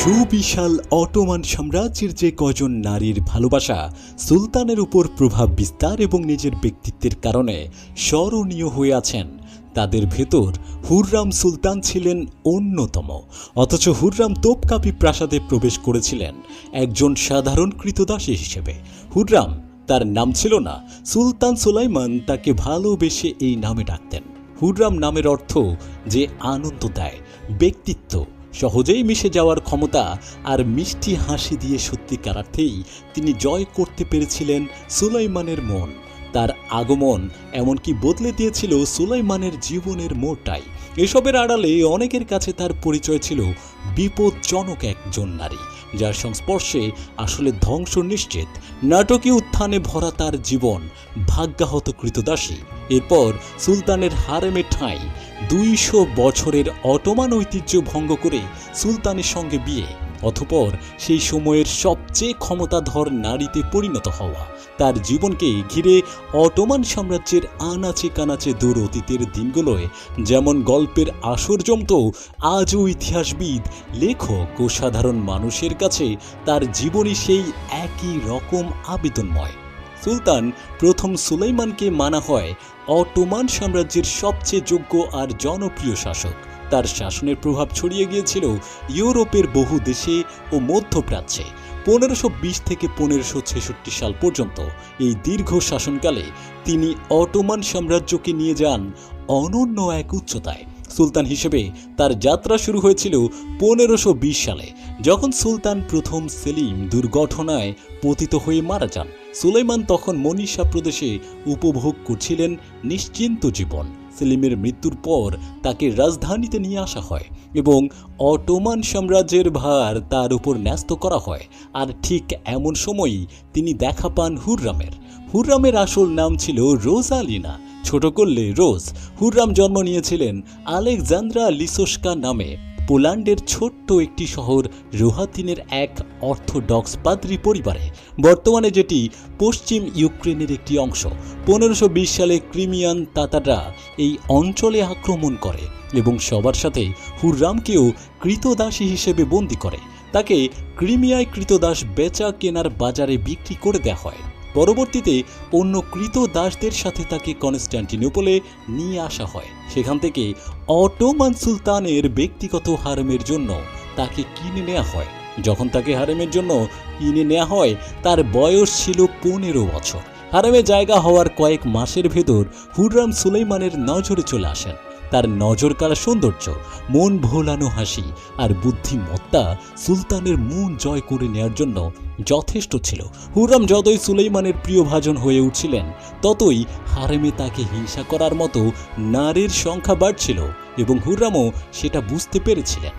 সুবিশাল অটোমান সাম্রাজ্যের যে কজন নারীর ভালোবাসা, সুলতানের উপর প্রভাব বিস্তার এবং নিজের ব্যক্তিত্বের কারণে স্মরণীয় হয়ে আছেন। তাদের ভেতর হুররাম সুলতান ছিলেন অন্যতম। অথচ হুররাম তোপকাপি প্রাসাদে প্রবেশ করেছিলেন একজন সাধারণ কৃতদাসী হিসেবে। হুররাম তার নাম ছিল না, সুলতান সুলাইমান তাকে ভালোবেসে এই নামে ডাকতেন। হুররাম নামের অর্থ যে আনন্দ দেয়, ব্যক্তিত্ব সহজেই মিশে যাওয়ার ক্ষমতা আর মিষ্টি হাসি দিয়ে সত্যিকারার্থেই তিনি জয় করতে পেরেছিলেন সুলাইমানের মন। তার আগমন এমনকি বদলে দিয়েছিল সুলাইমানের জীবনের মোটাই এসবের আড়ালে অনেকের কাছে তার পরিচয় ছিল বিপজ্জনক একজন নারী। যার সংস্পর্শে আসলে ধ্বংস নিশ্চিত। নাটকীয় উত্থানে ভরা তার জীবন, ভাগ্যাহত কৃতদাসী। এরপর সুলতানের হারেমে ঠাঁই। দুইশো বছরের অটোমান ঐতিহ্য ভঙ্গ করে সুলতানের সঙ্গে বিয়ে। অথপর সেই সময়ের সবচেয়ে ক্ষমতাধর নারীতে পরিণত হওয়া। তার জীবনকে ঘিরে অটোমান সাম্রাজ্যের আনাচে কানাচে দূর অতীতের দিনগুলোয়, যেমন গল্পের আসর জমত আজও ইতিহাসবিদ, লেখক ও সাধারণ মানুষের কাছে তার জীবনী সেই একই রকম আবেদনময়। সুলতান প্রথম সুলাইমানকে মানা হয় অটোমান সাম্রাজ্যের সবচেয়ে যোগ্য আর জনপ্রিয় শাসক। তার শাসনের প্রভাব ছড়িয়ে গিয়েছিল ইউরোপের বহু দেশে ও মধ্যপ্রাচ্যে। পনেরোশো থেকে পনেরোশো ছেষট্টি সাল পর্যন্ত এই দীর্ঘ শাসনকালে তিনি অটোমান সাম্রাজ্যকে নিয়ে যান অনন্য এক উচ্চতায়। সুলতান হিসেবে তার যাত্রা শুরু হয়েছিল পনেরোশো সালে, যখন সুলতান প্রথম সেলিম দুর্ঘটনায় পতিত হয়ে মারা যান। সুলেমান তখন মনীষা প্রদেশে উপভোগ করছিলেন নিশ্চিন্ত জীবন। সেলিমের মৃত্যুর পর তাকে রাজধানীতে নিয়ে আসা হয় এবং অটোমান সাম্রাজ্যের ভার তার উপর ন্যস্ত করা হয়। আর ঠিক এমন সময়ই তিনি দেখা পান হুররামের। হুররামের আসল নাম ছিল রোজালিনা। ছোট করলে রোজ হুররাম জন্ম নিয়েছিলেন আলেকজান্দ্রা লিসোস্কা নামে। পোল্যান্ডের ছোট্ট একটি শহর রোহাতিনের এক অর্থোডক্স পাদ্রি পরিবারে। বর্তমানে যেটি পশ্চিম ইউক্রেনের একটি অংশ। পনেরোশো সালে ক্রিমিয়ান তাতাররা এই অঞ্চলে আক্রমণ করে এবং সবার সাথে হুররামকেও কৃতদাসী হিসেবে বন্দি করে। তাকে ক্রিমিয়ায় কৃতদাস বেচা কেনার বাজারে বিক্রি করে দেওয়া হয়। পরবর্তীতে অন্য কৃত দাসদের সাথে তাকে কনস্ট্যান্টিনোপলে নিয়ে আসা হয়। সেখান থেকে অটোমান সুলতানের ব্যক্তিগত হারেমের জন্য তাকে কিনে নেওয়া হয়। যখন তাকে হারেমের জন্য কিনে নেওয়া হয়, তার বয়স ছিল পনেরো বছর। হারেমে জায়গা হওয়ার কয়েক মাসের ভেতর হুররাম সুলাইমানের নজরে চলে আসেন। তার নজর কাড়া সৌন্দর্য, মন ভোলানো হাসি আর বুদ্ধিমত্তা সুলতানের মন জয় করে নেয়ার জন্য যথেষ্ট ছিল। হুররাম যতই সুলেইমানের প্রিয়ভাজন হয়ে উঠছিলেন, ততই হারেমে তাকে হিংসা করার মতো নারীর সংখ্যা বাড়ছিল এবং হুররামও সেটা বুঝতে পেরেছিলেন।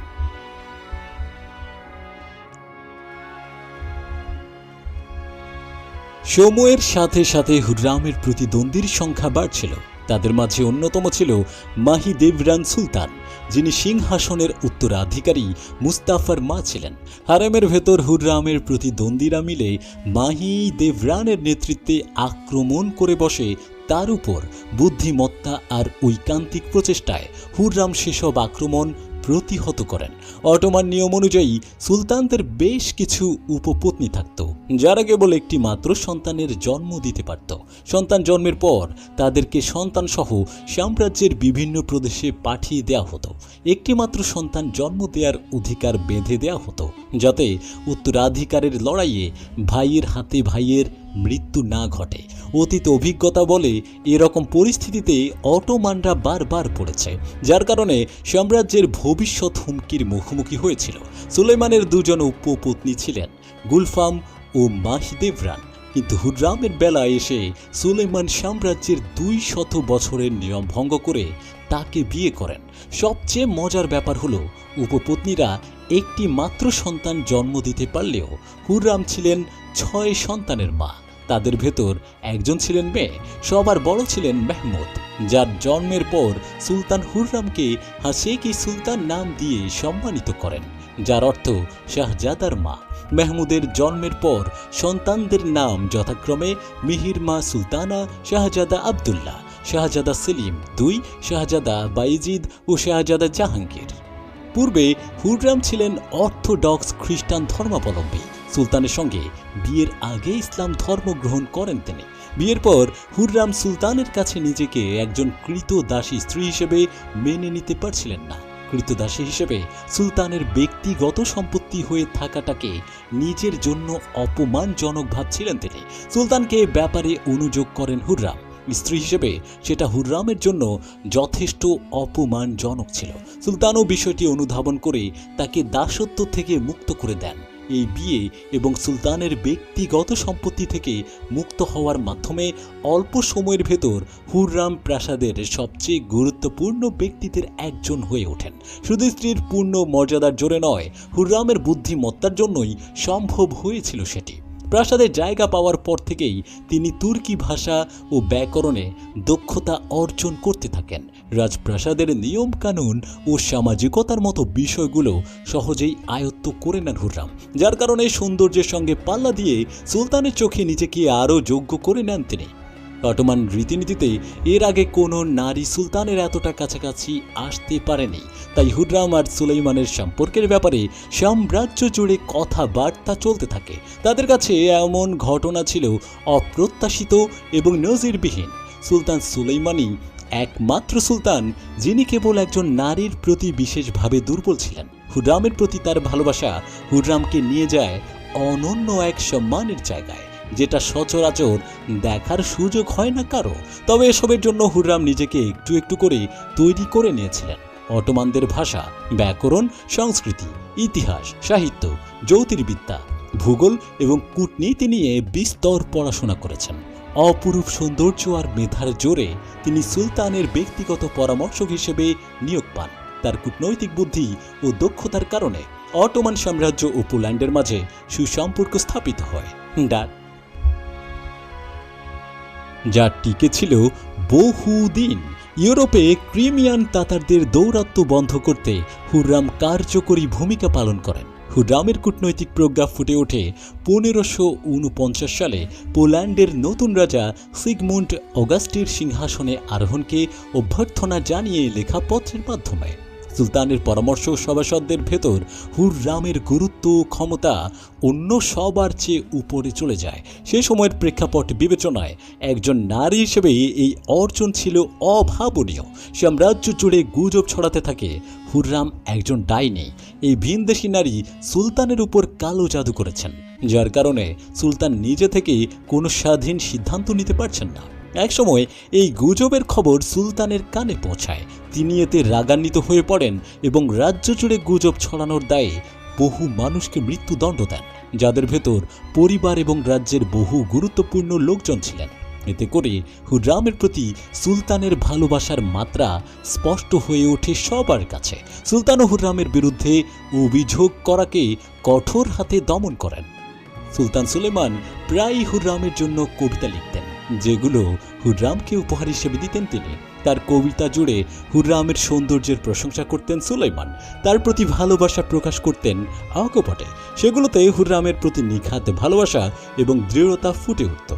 সময়ের সাথে সাথে হুররামের প্রতিদ্বন্দ্বীর সংখ্যা বাড়ছিল। তাদের মাঝে অন্যতম ছিল মাহি দেবরান সুলতান, যিনি সিংহাসনের উত্তরাধিকারী মুস্তাফার মা ছিলেন। হারামের ভেতর হুররামের প্রতিদ্বন্দ্বীরা মিলে মাহি দেবরানের নেতৃত্বে আক্রমণ করে বসে, তার উপর বুদ্ধিমত্তা আর ঐকান্তিক প্রচেষ্টায় হুররাম সেসব আক্রমণ প্রতিহত করেন। অটোমান নিয়ম অনুযায়ী সুলতানদের বেশ কিছু উপপত্নী থাকত, যারা কেবল একটি মাত্র সন্তানের জন্ম দিতে পারত। সন্তান জন্মের পর তাদেরকে সন্তান সহ সাম্রাজ্যের বিভিন্ন প্রদেশে পাঠিয়ে দেওয়া হতো। একটি মাত্র সন্তান জন্ম দেওয়ার অধিকার বেঁধে দেওয়া হতো। যাতে উত্তরাধিকারের লড়াইয়ে ভাইয়ের হাতে ভাইয়ের মৃত্যু না ঘটে। অতীত অভিজ্ঞতা বলে এরকম পরিস্থিতিতে অটোমানরা বারবার পড়েছে, যার কারণে সাম্রাজ্যের ভবিষ্যৎ হুমকির মুখোমুখি হয়েছিল। সুলেমানের দুজন উপপত্নী ছিলেন গুলফাম ও মাহিদেবরান। কিন্তু হুররামের বেলায় এসে সুলেমান সাম্রাজ্যের দুই শত বছরের নিয়ম ভঙ্গ করে তাকে বিয়ে করেন। সবচেয়ে মজার ব্যাপার হলো, উপপত্নীরা একটি মাত্র সন্তান জন্ম দিতে পারলেও হুররাম ছিলেন ছয় সন্তানের মা। তাদের ভেতর একজন ছিলেন মেয়ে, সবার বড় ছিলেন মেহমুদ, যার জন্মের পর সুলতান হুররামকে হাসেকি সুলতান নাম দিয়ে সম্মানিত করেন, যার অর্থ শাহজাদার মা। মেহমুদের জন্মের পর সন্তানদের নাম যথাক্রমে মিহির মা সুলতানা, শাহজাদা আবদুল্লাহ, শাহজাদা সেলিম দুই, শাহজাদা বাইজিদ ও শাহজাদা জাহাঙ্গীর। পূর্বে হুররাম ছিলেন অর্থোডক্স খ্রিস্টান ধর্মাবলম্বী। সুলতানের সঙ্গে বিয়ের আগে ইসলাম ধর্ম গ্রহণ করেন তিনি। বিয়ের পর হুররাম সুলতানের কাছে নিজেকে একজন কৃত দাসী স্ত্রী হিসেবে মেনে নিতে পারছিলেন না। কৃতদাসী হিসেবে সুলতানের ব্যক্তিগত সম্পত্তি হয়ে থাকাটাকে নিজের জন্য অপমানজনক ভাবছিলেন তিনি। সুলতানকে ব্যাপারে অনুযোগ করেন হুররাম। স্ত্রী হিসেবে সেটা হুররামের জন্য যথেষ্ট অপমানজনক ছিল। সুলতানও বিষয়টি অনুধাবন করে তাকে দাসত্ব থেকে মুক্ত করে দেন। এই বিয়ে এবং সুলতানের ব্যক্তিগত সম্পত্তি থেকে মুক্ত হওয়ার মাধ্যমে অল্প সময়ের ভেতর হুররাম প্রাসাদের সবচেয়ে গুরুত্বপূর্ণ ব্যক্তিদের একজন হয়ে ওঠেন। শুধু স্ত্রীর পূর্ণ মর্যাদার জোরে নয়, হুররামের বুদ্ধিমত্তার জন্যই সম্ভব হয়েছিল সেটি। প্রাসাদে জায়গা পাওয়ার পর থেকেই তিনি তুর্কি ভাষা ও ব্যাকরণে দক্ষতা অর্জন করতে থাকেন। রাজপ্রাসাদের নিয়মকানুন ও সামাজিকতার মতো বিষয়গুলো সহজেই আয়ত্ত করে নেন হুররাম, যার কারণে সৌন্দর্যের সঙ্গে পাল্লা দিয়ে সুলতানের চোখে নিজেকে আরও যোগ্য করে নেন তিনি। অটোমান রীতিনীতিতে এর আগে কোনো নারী সুলতানের এতটা কাছাকাছি আসতে পারেনি। তাই হুডরাম আর সুলেইমানের সম্পর্কের ব্যাপারে সাম্রাজ্য জুড়ে কথাবার্তা চলতে থাকে। তাদের কাছে এমন ঘটনা ছিল অপ্রত্যাশিত এবং নজিরবিহীন। সুলতান সুলেইমানি একমাত্র সুলতান যিনি কেবল একজন নারীর প্রতি বিশেষভাবে দুর্বল ছিলেন। হুডরামের প্রতি তার ভালোবাসা হুডরামকে নিয়ে যায় অনন্য এক সম্মানের জায়গায়। যেটা সচরাচর দেখার সুযোগ হয় না কারও। তবে এসবের জন্য হুররাম নিজেকে একটু একটু করে তৈরি করে নিয়েছিলেন। অটোমানদের ভাষা, ব্যাকরণ, সংস্কৃতি, ইতিহাস, সাহিত্য, জ্যোতির্বিদ্যা, ভূগোল এবং কূটনীতি নিয়ে বিস্তর পড়াশোনা করেছেন। অপরূপ সৌন্দর্য আর মেধার জোরে তিনি সুলতানের ব্যক্তিগত পরামর্শক হিসেবে নিয়োগ পান। তার কূটনৈতিক বুদ্ধি ও দক্ষতার কারণে অটোমান সাম্রাজ্য ও পোল্যান্ডের মাঝে সুসম্পর্ক স্থাপিত হয়। ডা যা টিকে ছিল বহুদিন। ইউরোপে ক্রিমিয়ান তাতারদের দৌরাত্ম্য বন্ধ করতে হুররাম কার্যকরী ভূমিকা পালন করেন। হুররামের কূটনৈতিক প্রজ্ঞা ফুটে ওঠে পনেরোশো উনপঞ্চাশ সালে পোল্যান্ডের নতুন রাজা সিগমুন্ড অগাস্টির সিংহাসনে আরোহণকে অভ্যর্থনা জানিয়ে লেখা পত্রের মাধ্যমে। সুলতানের পরামর্শ সভাসদদের ভেতর হুররামের গুরুত্ব ও ক্ষমতা অন্য সবার চেয়ে উপরে চলে যায়। সে সময়ের প্রেক্ষাপট বিবেচনায় একজন নারী হিসেবে এই অর্জন ছিল অভাবনীয়। সাম্রাজ্য জুড়ে গুজব ছড়াতে থাকে। হুররাম একজন ডাইনি। এই ভিনদেশি নারী সুলতানের উপর কালো জাদু করেছেন। যার কারণে সুলতান নিজে থেকে কোনো স্বাধীন সিদ্ধান্ত নিতে পারছেন না। একসময় এই গুজবের খবর সুলতানের কানে পৌঁছায়। তিনি এতে রাগান্বিত হয়ে পড়েন এবং রাজ্য জুড়ে গুজব ছড়ানোর দায়ে বহু মানুষকে মৃত্যুদণ্ড দেন, যাদের ভেতর পরিবার এবং রাজ্যের বহু গুরুত্বপূর্ণ লোকজন ছিলেন। এতে করে হুররামের প্রতি সুলতানের ভালোবাসার মাত্রা স্পষ্ট হয়ে ওঠে সবার কাছে। সুলতান হুররামের বিরুদ্ধে অভিযোগ করাকে কঠোর হাতে দমন করেন। সুলতান সুলেমান প্রায়ই হুররামের জন্য কবিতা লিখতেন, যেগুলো হুররামকে উপহার হিসেবে দিতেন তিনি। তার কবিতা জুড়ে হুররামের সৌন্দর্যের প্রশংসা করতেন সুলাইমান। তার প্রতি ভালোবাসা প্রকাশ করতেন অকপটে সেগুলোতে হুররামের প্রতি নিখাত ভালোবাসা এবং দৃঢ়তা ফুটে উঠত।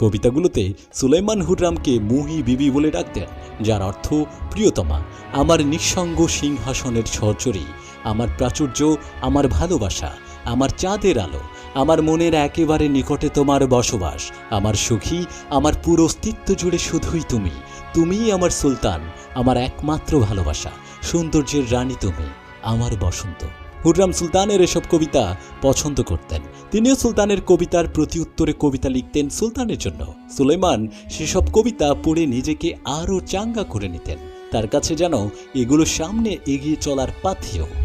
কবিতাগুলোতে সুলাইমান হুররামকে মুহি বিবি বলে ডাকতেন, যার অর্থ, প্রিয়তমা, আমার নিঃসঙ্গ সিংহাসনের সহচরী, আমার প্রাচুর্য, আমার ভালোবাসা, আমার চাঁদের আলো আমার মনের একেবারে নিকটে তোমার বসবাস। আমার সুখী, আমার পুরো অস্তিত্ব জুড়ে শুধুই তুমি। তুমিই আমার সুলতান, আমার একমাত্র ভালোবাসা। সৌন্দর্যের রানী তুমি, আমার বসন্ত। হুররাম সুলতানের এসব কবিতা পছন্দ করতেন। তিনিও সুলতানের কবিতার প্রতি উত্তরে কবিতা লিখতেন সুলতানের জন্য। সুলেমান সেসব কবিতা পড়ে নিজেকে আরও চাঙ্গা করে নিতেন। তার কাছে যেন এগুলো সামনে এগিয়ে চলার পাথেয়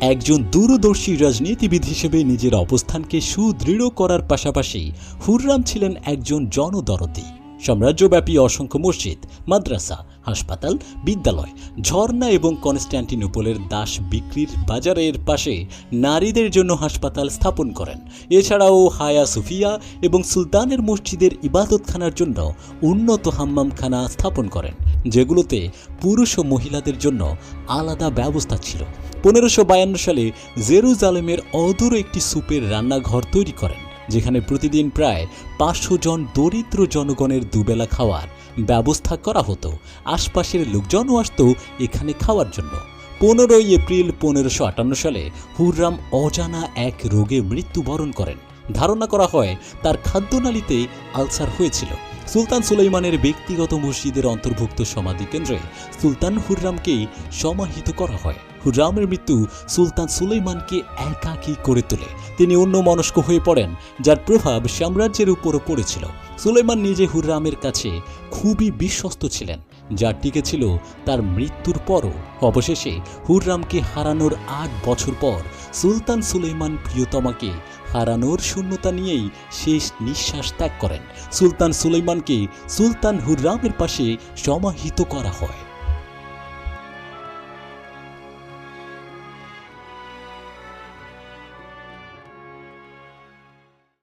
একজন দূরদর্শী রাজনীতিবিদ হিসেবে নিজের অবস্থানকে সুদৃঢ় করার পাশাপাশি হুররাম ছিলেন একজন জনদরদী। সাম্রাজ্যব্যাপী অসংখ্য মসজিদ, মাদ্রাসা হাসপাতাল, বিদ্যালয়, ঝর্ণা এবং কনস্ট্যান্টিনোপলের দাস বিক্রির বাজারের পাশে নারীদের জন্য হাসপাতাল স্থাপন করেন। এছাড়াও হায়া সুফিয়া এবং সুলতানের মসজিদের ইবাদতখানার জন্য উন্নত হাম্মামখানা স্থাপন করেন, যেগুলোতে পুরুষ ও মহিলাদের জন্য আলাদা ব্যবস্থা ছিল। পনেরোশো সালে জেরুজালেমের অদূর একটি সুপের রান্নাঘর তৈরি করেন। যেখানে প্রতিদিন প্রায় পাঁচশো জন দরিদ্র জনগণের দুবেলা খাওয়ার ব্যবস্থা করা হতো। আশপাশের লোকজনও আসত এখানে খাওয়ার জন্য। পনেরোই এপ্রিল পনেরোশো আটান্ন সালে হুররাম অজানা এক রোগে মৃত্যুবরণ করেন। ধারণা করা হয় তার খাদ্যনালীতে আলসার হয়েছিল। সুলতান সুলাইমানের ব্যক্তিগত মসজিদের অন্তর্ভুক্ত সমাধি কেন্দ্রে সুলতান হুররামকেই সমাহিত করা হয়। হুররামের মৃত্যু সুলতান সুলাইমানকে একাকী করে তোলে। তিনি অন্য মনস্ক হয়ে পড়েন, যার প্রভাব সাম্রাজ্যের উপরও পড়েছিল। সুলাইমান নিজে হুররামের কাছে খুবই বিশ্বস্ত ছিলেন, যার যা টিকেছিল তার মৃত্যুর পরও। অবশেষে হুররামকে হারানোর আট বছর পর সুলতান সুলাইমান প্রিয়তমাকে হারানোর শূন্যতা নিয়েই শেষ নিঃশ্বাস ত্যাগ করেন। সুলতান সুলেমানকে সুলতান হুররামের পাশে সমাহিত করা হয়।